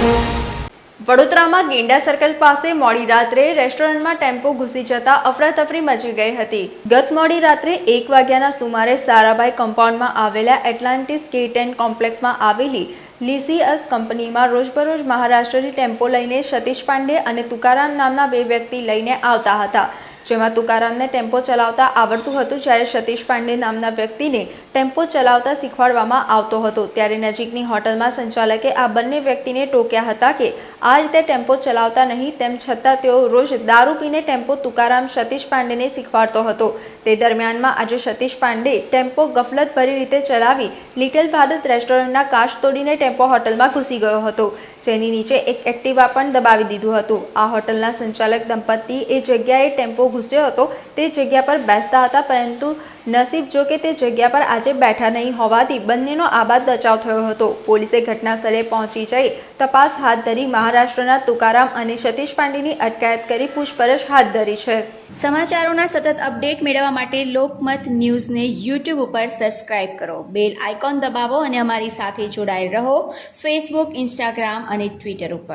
વડોદરામાં ગેંડા સર્કલ પાસે મોડી રાત્રે રેસ્ટોરન્ટમાં ટેમ્પો ઘૂસી જતા અફરાતફરી મચી ગઈ હતી. ગત મોડી રાત્રે એક વાગ્યાના સુમારે સારાભાઈ કમ્પાઉન્ડમાં આવેલા એટલાન્ટિસ કેટેન કોમ્પ્લેક્સમાં આવેલી લીસીઅસ કંપનીમાં રોજબરોજ મહારાષ્ટ્રની ટેમ્પો લઈને સતીશ પાંડે અને તુકારામ નામના બે વ્યક્તિ લઈને આવતા હતા. જેમાં તુકારામને ટેમ્પો ચલાવતા આવડતું હતું જ્યારે સતીશ પાંડે નામના વ્યક્તિને ટેમ્પો ચલાવતા શીખવાડવામાં આવતો હતો. ત્યારે નજીકની હોટલમાં સંચાલકે આ બંને વ્યક્તિને ટોક્યા હતા કે આ રીતે ટેમ્પો ચલાવતા નહીં, તેમ છતાં તેઓ રોજ દારૂ પીને ટેમ્પો તુકારામ સતીશ પાંડેને શીખવાડતો હતો. તે દરમિયાનમાં આજે સતીશ પાંડે ટેમ્પો ગફલતભરી રીતે ચલાવી લિટલ ભારત રેસ્ટોરન્ટના કાચ તોડીને ટેમ્પો હોટલમાં ઘૂસી ગયો હતો, જેની નીચે એક એક્ટિવા પણ દબાવી દીધું હતું. આ હોટલના સંચાલક દંપતી એ જગ્યાએ ટેમ્પો ઘૂસ્યો હતો. તે જગ્યા પર બેસતા હતા, પરંતુ નસીબ જો કે તે જગ્યા પર આજે બેઠા નહીં હોવાથી બંનેનો આબાદ બચાવ થયો હતો. પોલીસે ઘટના સ્થળે પહોંચી જઈ તપાસ હાથ ધરી મહારાષ્ટ્રના તુકારામ અને સતીશ પાંડેની અટકાયત કરી પૂછપરછ હાથ ધરી છે. સમાચારોના સતત અપડેટ મેળવવા માટે લોકમત ન્યૂઝને યુટ્યુબ ઉપર સબસ્ક્રાઇબ કરો. બેલ આઇકોન દબાવો અને અમારી સાથે જોડાયેલ રહો. ફેસબુક ઇન્સ્ટાગ્રામ અને ટ્વિટર ઉપર.